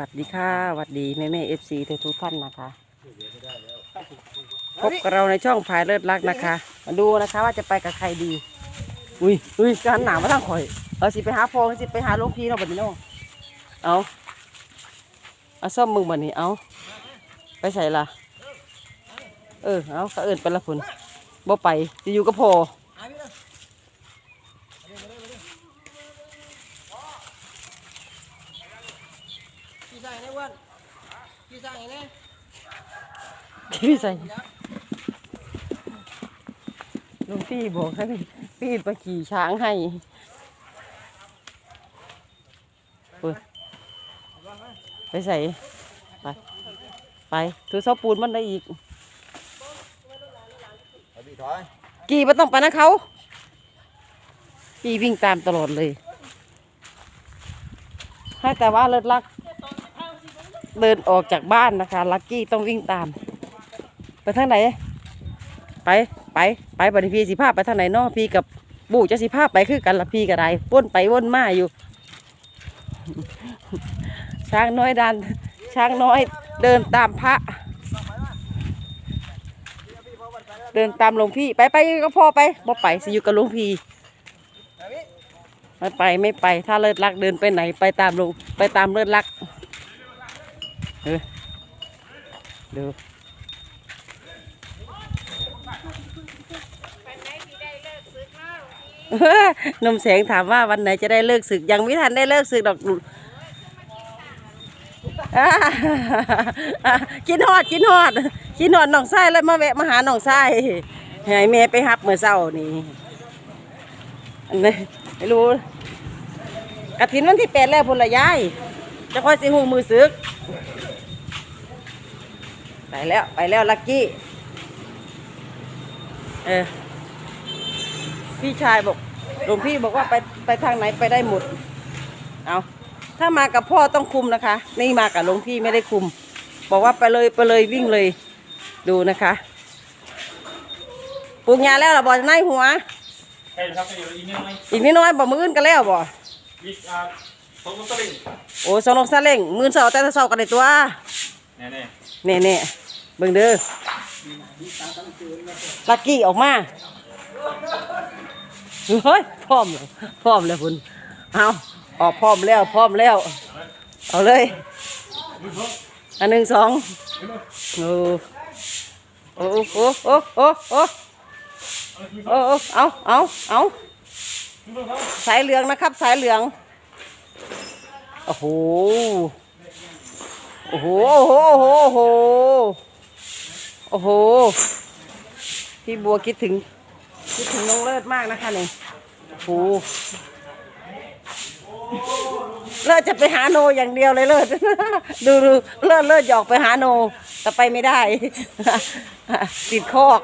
สวัสดีค่ะสวัสดีแม่แม่เอฟซีทุกท่านนะคะ พบกับเราในช่องพายเลิศรักนะคะ มาดูนะคะว่าจะไปกับใครดี อุ้ยอุ้ยจะหันหนามาทางข่อย เอาสิไปหาพองสิไปหาหลวงพี่เราะบัดนี้เนาะเอาเอาซ่อมมึงบัดนี้เอาไปใส่ละเออเอาเขาเอินไปละพุ่นบ่ไปจะอยู่กับพอ พี่ใส่เนี่ยอ้วนพี่ใส่เนี่ย พี่ใส่หลวงพี่บอกให้พี่ไปขี่ช้างให้เปิดไปใส่ ไป ไปถือเสาปูนมันได้อีกเอาพี่ถอยกี่ไม่ต้องไปนะเขากี่วิ่งตามตลอดเลย ให้แต่ว่าเลิศลัก เดินออกจากบ้านนะคะ ลักกี้ต้องวิ่งตามไป ทางไหนไปไปไปบัดนี้พี่สิภาพไปทางไหนเนาะพี่กับบูจะสิภาพไปคือกันละพี่กับไรว่นไปว่นมาอยู่ ช้างน้อยดัน ช้างน้อยเดินตามพระ เดินตามหลวงพี่ไปไปก็พ่อไปบ่ไปสิอยู่กับหลวงพี่ไม่ไปไม่ไป ถ้าเลิศรักเดินไปไหนไปตามหลวงไปตามเลิศรักเออดู นมแสงถามว่าวันไหนจะได้เลิกศึกยังไม่ทันได้เลิกศึกดอกกินฮอดกินฮอดกินฮอดหนองไส้แล้วมาแวะมาหาหนองไส้ให้แม่ไปหับเมื่อเช้านี่อันนี้ไม่รู้กระถินวันที่แปดแล้วพละยายจะค่อยสิหูมือซึก ไปแล้วไปแล้วลักกี้ เออ พี่ชายบอกหลวงพี่บอกว่าไปไปทางไหนไปได้หมด เอาถ้ามากับพ่อต้องคุมนะคะ นี่มากับหลวงพี่ไม่ได้คุม บอกว่าไปเลยไปเลยวิ่งเลย ดูนะคะปลูกยาแล้วเหรอบ่ในหัวใช่ครับไปอยู่อีกนิดหน่อยอีกนิดน้อยบ่มืออื่นกันแล้วบ่อีกอ่าสองตะลิงโอ้สองลงซาเล้งมือเสาแต่เสากันเลยตัวแน่แน่เน่เน่เบิ่งเด้อลักกี้ออกมา เฮ้ยพร้อมแล้พร้อมแล้วคุณเอาออกพร้อมแล้วพร้อมแล้ว เอาเลย อันหนึ่งสองโอ้โอ้โอ้โอ้โอ้โอ้โอ้เอาเอาเอาสายเหลืองนะครับ สายเหลืองโอ้โหโอ้โหโอ้โหโอ้โหโอ้โหพี่บัวคิดถึง คิดถึงน้องเลิศมากนะคะนี่ยโอ้โหเลิศจะไปหาโนอย่างเดียวเลยเลิศดูดูเลิศเลิศหยอกไปหาโน แต่ไปไม่ได้ ติดคอก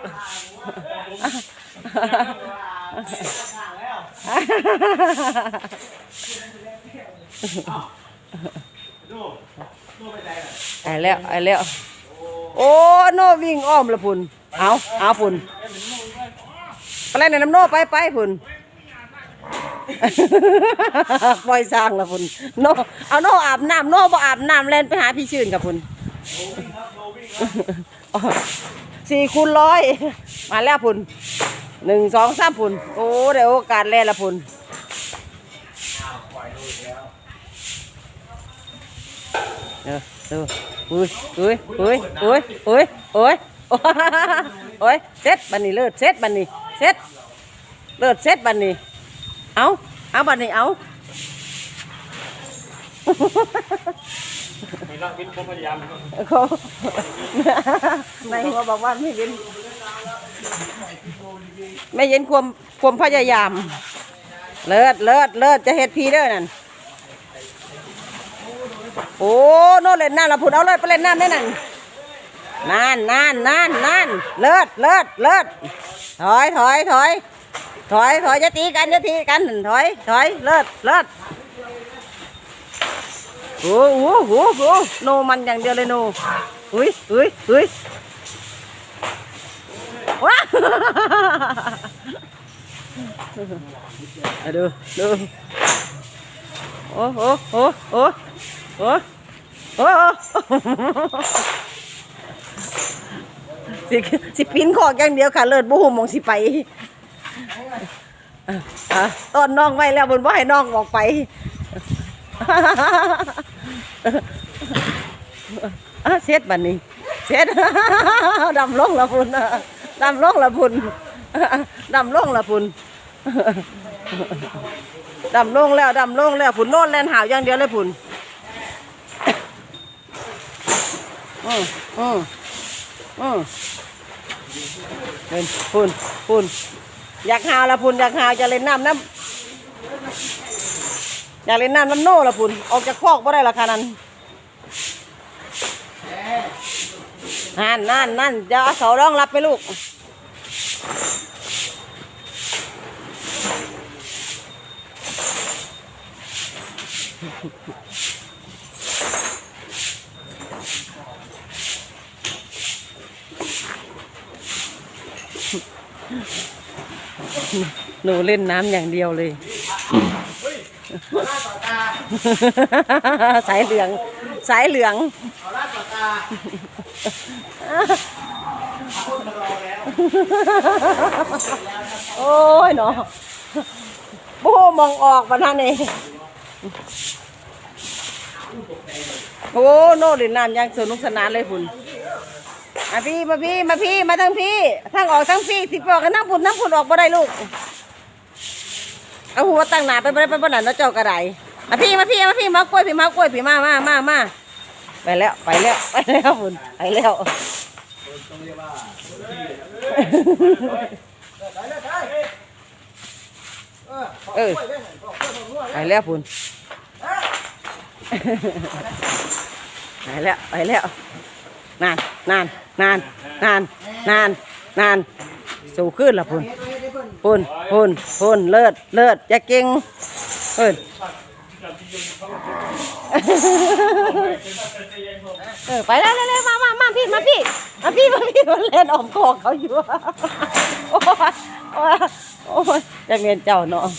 ไอ้แล้วไอ้แล้ว โอ้โนวิ่งอ้อมละพุ่นเอาเอาพุ่น ไปเล่นในน้ำโน่ไปไปพุ่นปล่อยสร้างละพุ่นโน่เอาโน่อาบน้ำโน่บ่อาบน้ำเล่นไปหาพี่ชื่นกับพุ่นสี่คูณร้อยมาแล้วพุ่นหนึ่งสองสามพุ่นโอ้เดี๋ยวโอกาสแล่ละพุ่นเออเอออุ้ยอุ้ยอุ้ยอุ้ยอุ้ยอุ้ยโอ้ยเซ็ตบันนี้เลิศเซ็ตบันนี้ เซ็ตเลิศเซ็ตบันนี้ เอาเอาบันนี้เอาไม่ละวินผมพยายามนะครับเขาในหัวบอกว่าไม่เย็นไม่เย็นความความพยายาม เลิศเลิศเลิศจะเฮ็ดพีเด้อนั่นโอ้โน่นเล่นน้ำละพุ่นเอาเลิศไปเล่นน้ำได้นั่นนั่นนั่นนั่นนั่นเลิศเลิศเลิศ ถอยถอยถอยถอยถอยจะตีกันจะตีกันถอยถอยเลิศเลิศโอ้โหโอ้โหโนมันอย่างเดียวเลยโนอุ้ยอุ้ยอุ้ยว้าดูดูโอ้โหโอ้โหโอ้โหโอ้ สิสิปีนขอกอย่างเดียวค่ะ เลิศบุหุมมองสิไปอะอะต้นน้องไว้แล้วบนว่าให้น้องออกไป อะเช็ดบันนี้เช็ดดำลงละพุ่นดำลงละพุ่นดำลงละพุ่นดำลงแล้วดำลงแล้วพุนโน่นแลนหาวอย่างเดียวเลยพุนอืมอืม อืมเป็นพุ่นพุ่นอยากหาวละพุ่นอยากหาวจะเล่นน้ำน้ำอยากเล่นน้ำน้ำโน่ละพุ่นออกจากคอกบ่ได้ละค่ะนั่นนั่นนั่นนั่นจะเอาเสารองรับไปลูก หนูเล่นน้ำอย่างเดียวเลย สายเหลือง สายเหลืองเอาลาดต่อตาคนมารอแล้วโอ้ยเนาะโบ้มองออกมาท่านเองโอ้โน่เล่นน้ำอย่างสนุกสนานเลยคุณ มาพี่มาพี่มาพี่มาทั้งพี่ทั้งออกทั้งพี่สิบออกกันทั้งพุ่นทั้งพุ่นออกมาได้ลูกเอาหัวตั้งหนาไปไปไปบนนั้นแล้วเจ้ากระไดมาพี่มาพี่มาพี่มากล้วยพี่มากล้วยพี่มามามามาไปแล้วไปแล้วไปแล้วพุ่นไปแล้วได้ได้ได้เออไปเล่นหน่อยบอกเพื่อนผมด้วไปแล้วพุ่นไปแล้วไปแล้วนานนาน นานนานนานนานสู่ขึ้นละพุ่นพิ่นพุ่นพุ่นพุ่นเลิศเลิศอย่าเก่งเพิ่นเออไปแล้วเร็วๆมามามาพี่มาพี่มาพี่มาพี่มาเล่นอมคอกเขาอยู่โอ้ยโอ้ยโอ้ยอยากเรียนเจ้าเนาะออ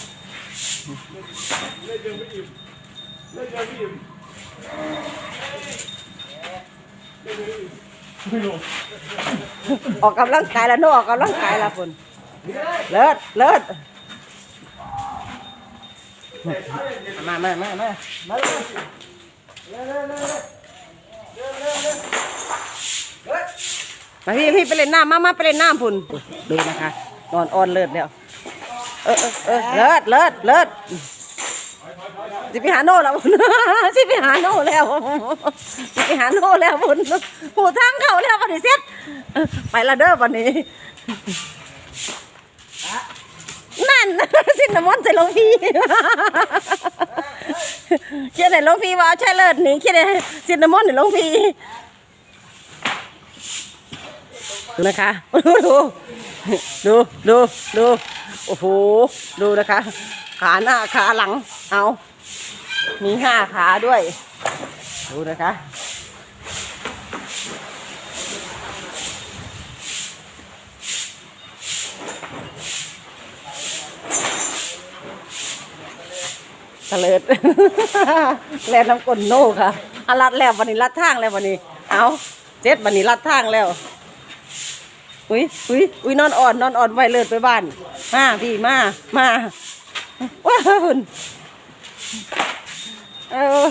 ออกกำลังกายแล้วนอออกกำลังกายแล้วพุ่นเลิศเลิศมามามามามาเลยเร็วเร็วเร็วเร็วเร็วเร็วเฮ้ยมาพี่พี่ไปเล่นน้ำมามาไปเล่นน้ำพุ่นดูนะคะนอนอ่อนเลิศแล้วเออเออเลิศเลิศเลิศ สิไปหาโน่แล้วพุ่นสิไปหาโน่แล้วสิไปหาโน่แล้วพุ่นหูทางเขาแล้ววันนี้เสร็จไปละเด้อวันนี้ นั่นสินน้ำมันใส่ลงพี่เขียนให้หลงพี่ว่าใช่เลิศนี่เขียนให้สินน้ำมันให้หลงพี่ดูนะคะดูดูดูดูโอ้โหดูนะคะ ขาหน้าขาหลังเอา มีห้าขาด้วย ดูนะคะตะเลิดแล่นน้ำกลนโน่ค่ะอาลัดแล้ววันนี้ลัดทางแล้ววันนี้ เอาเจ็ดวันนี้ลัดทางแล้ว อุ้ยอุ้ยอุ้ยนอนอ่อนนอนอ่อนไว้เลิศไปบ้าน มาพี่มา มาว้าวคุณเออนี่ยืนยืนยืน เออ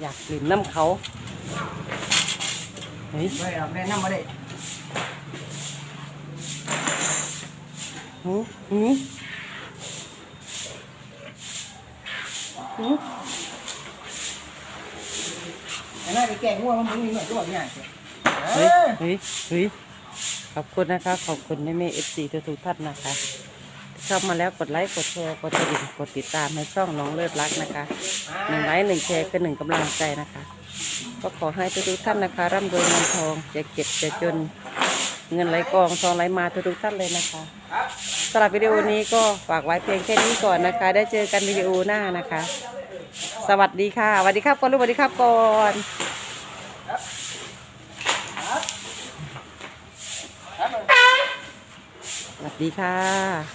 อยากกลิ่นน้ำเขาเฮ้ยไม่เอาแนะนำมาดิหืมหืมหืมไอ้นั่นไอ้แก่งัวมันมึงมีหน่อยก็บอกง่ายเอเฮ้ยอเฮ้ยเฮ้ย ขอบคุณนะคะ ขอบคุณแม่แม่เอฟซีทุกท่านนะคะเข้ามาแล้วกดไลค์กดแชร์กดกระดิ่งกดติดตามในช่องน้องเลิศรักนะคะหนึ่งไลค์หนึ่งแชร์คือหนึ่งกำลังใจนะคะ ก็ขอให้ทุกท่านนะคะร่ำรวยเงินทองจะเก็บจะจนเงินไหลกองทองไหลมาทุกท่านเลยนะคะสำหรับวิดีโอนี้ก็ฝากไว้เพียงแค่นี้ก่อนนะคะ ได้เจอกันวิดีโอหน้านะคะ สวัสดีค่ะสวัสดีครับก่อนลูกสวัสดีครับก่อน วัส ดีค่ะ